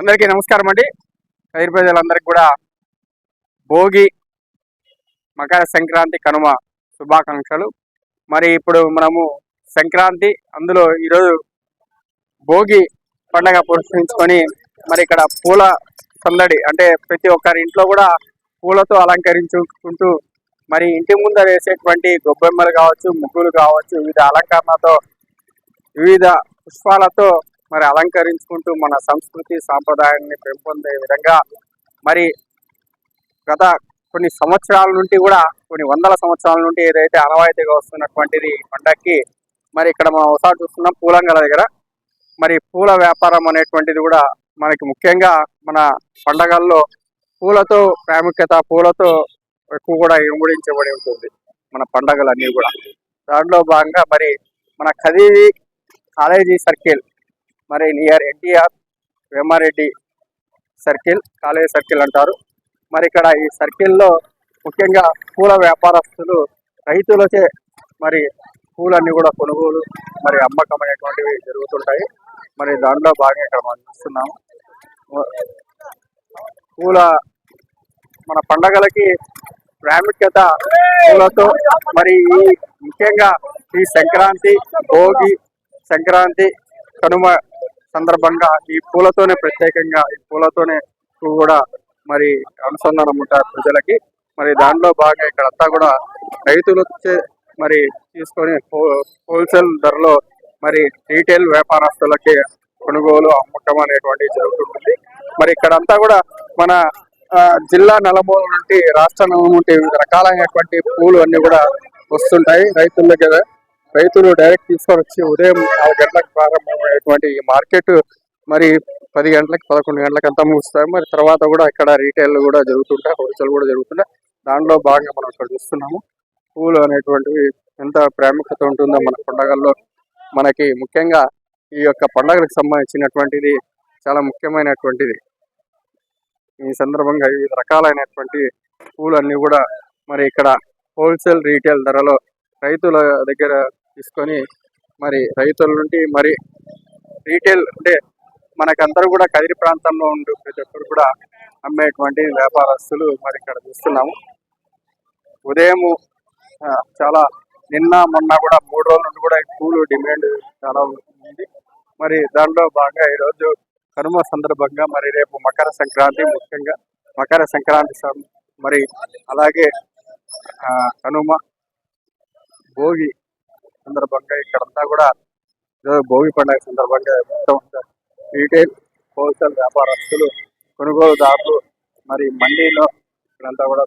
అందరికీ నమస్కారం అండి. రైతు ప్రజలందరికీ కూడా భోగి మకర సంక్రాంతి కనుమ శుభాకాంక్షలు. మరి ఇప్పుడు మనము సంక్రాంతి అందులో ఈరోజు భోగి పండగ పురస్కరించుకొని మరి ఇక్కడ పూల సందడి అంటే ప్రతి ఒక్కరి ఇంట్లో కూడా పూలతో అలంకరించుకుంటూ మరి ఇంటి ముందర వేసేటువంటి గొబ్బెమ్మలు కావచ్చు ముగ్గులు కావచ్చు వివిధ అలంకరణతో వివిధ పుష్పాలతో మరి అలంకరించుకుంటూ మన సంస్కృతి సాంప్రదాయాన్ని పెంపొందే విధంగా మరి గత కొన్ని సంవత్సరాల నుండి కూడా కొన్ని వందల సంవత్సరాల నుండి ఏదైతే ఆనవాయితీగా వస్తున్నటువంటిది పండక్కి మరి ఇక్కడ మనం ఒకసారి చూస్తున్నాం పూలంగల దగ్గర. మరి పూల వ్యాపారం అనేటువంటిది కూడా మనకి ముఖ్యంగా మన పండగల్లో పూలతో ప్రాముఖ్యత పూలతో ఎక్కువ కూడా ఇముడించబడి ఉంటుంది మన పండగలన్నీ కూడా. దాంట్లో భాగంగా మరి మన ఖదీవి కాలేజీ సర్కిల్ మరి near NTR Vemareddy circle college circle అంటారు. మరి ఇక్కడ ఈ సర్కిల్లో ముఖ్యంగా పూల వ్యాపారస్తులు రైతులచే మరి పూలన్నీ కూడా కొనుగోలు మరి అమ్మకం అనేటువంటివి జరుగుతుంటాయి. మరి దాంట్లో భాగంగా ఇక్కడ మనం చూస్తున్నాము. పూల మన పండగలకి ప్రాముఖ్యత పూలతో మరి ఈ ముఖ్యంగా ఈ సంక్రాంతి భోగి సంక్రాంతి కనుమ సందర్భంగా ఈ పూలతోనే ప్రత్యేకంగా ఈ పూలతోనే కూడా మరి అనుసంధానం ఉంటారు ప్రజలకి. మరి దాంట్లో బాగా ఇక్కడంతా కూడా రైతులు మరి తీసుకొని హో- హోల్సేల్ ధరలో మరి రీటైల్ వ్యాపారస్తులకి కొనుగోలు అమ్మకం అనేటువంటి జరుగుతుంది. మరి ఇక్కడంతా కూడా మన ఆ, జిల్లా నలమూల నుండి రాష్ట్ర నలమూల నుండి వివిధ రకాలైనటువంటి పూలు అన్ని కూడా వస్తుంటాయి రైతుల దగ్గర. రైతులు డైరెక్ట్ తీసుకొని వచ్చి ఉదయం నాలుగు గంటలకు ప్రారంభమైనటువంటి ఈ మార్కెట్ మరి పది గంటలకు పదకొండు గంటలకు అంతా ముగుస్తాయి. మరి తర్వాత కూడా ఇక్కడ రీటైల్ కూడా జరుగుతుంటాయి హోల్సేల్ కూడా జరుగుతుంటాయి. దాంట్లో భాగంగా మనం ఇక్కడ చూస్తున్నాము. పూలు అనేటువంటివి ఎంత ప్రాముఖ్యత ఉంటుందో మన పండగల్లో మనకి ముఖ్యంగా ఈ యొక్క పండగలకు సంబంధించినటువంటిది చాలా ముఖ్యమైనటువంటిది. ఈ సందర్భంగా వివిధ రకాలైనటువంటి పూలు అన్ని కూడా మరి ఇక్కడ హోల్సేల్ రీటైల్ ధరలో రైతుల దగ్గర తీసుకొని మరి రైతుల నుండి మరి రీటైల్ అంటే మనకందరూ కూడా కదిరి ప్రాంతంలో ఉండు ప్రతి ఒక్కరు కూడా అమ్మేటువంటి వ్యాపారస్తులు మరి ఇక్కడ చూస్తున్నాము. ఉదయం చాలా నిన్న మొన్న కూడా మూడు రోజుల నుండి కూడా పూలు డిమాండ్ చాలా ఉంది. మరి దాంట్లో భాగంగా ఈరోజు కనుమ సందర్భంగా మరి రేపు మకర సంక్రాంతి ముఖ్యంగా. మకర సంక్రాంతి మరి అలాగే కనుమ భోగి సందర్భంగా ఇక్కడంతా కూడా భోగి పండుగ సందర్భంగా మొత్తం రీటైల్ హోల్సేల్ వ్యాపారస్తులు కొనుగోలుదారులు మరి మండీలో ఇక్కడంతా కూడా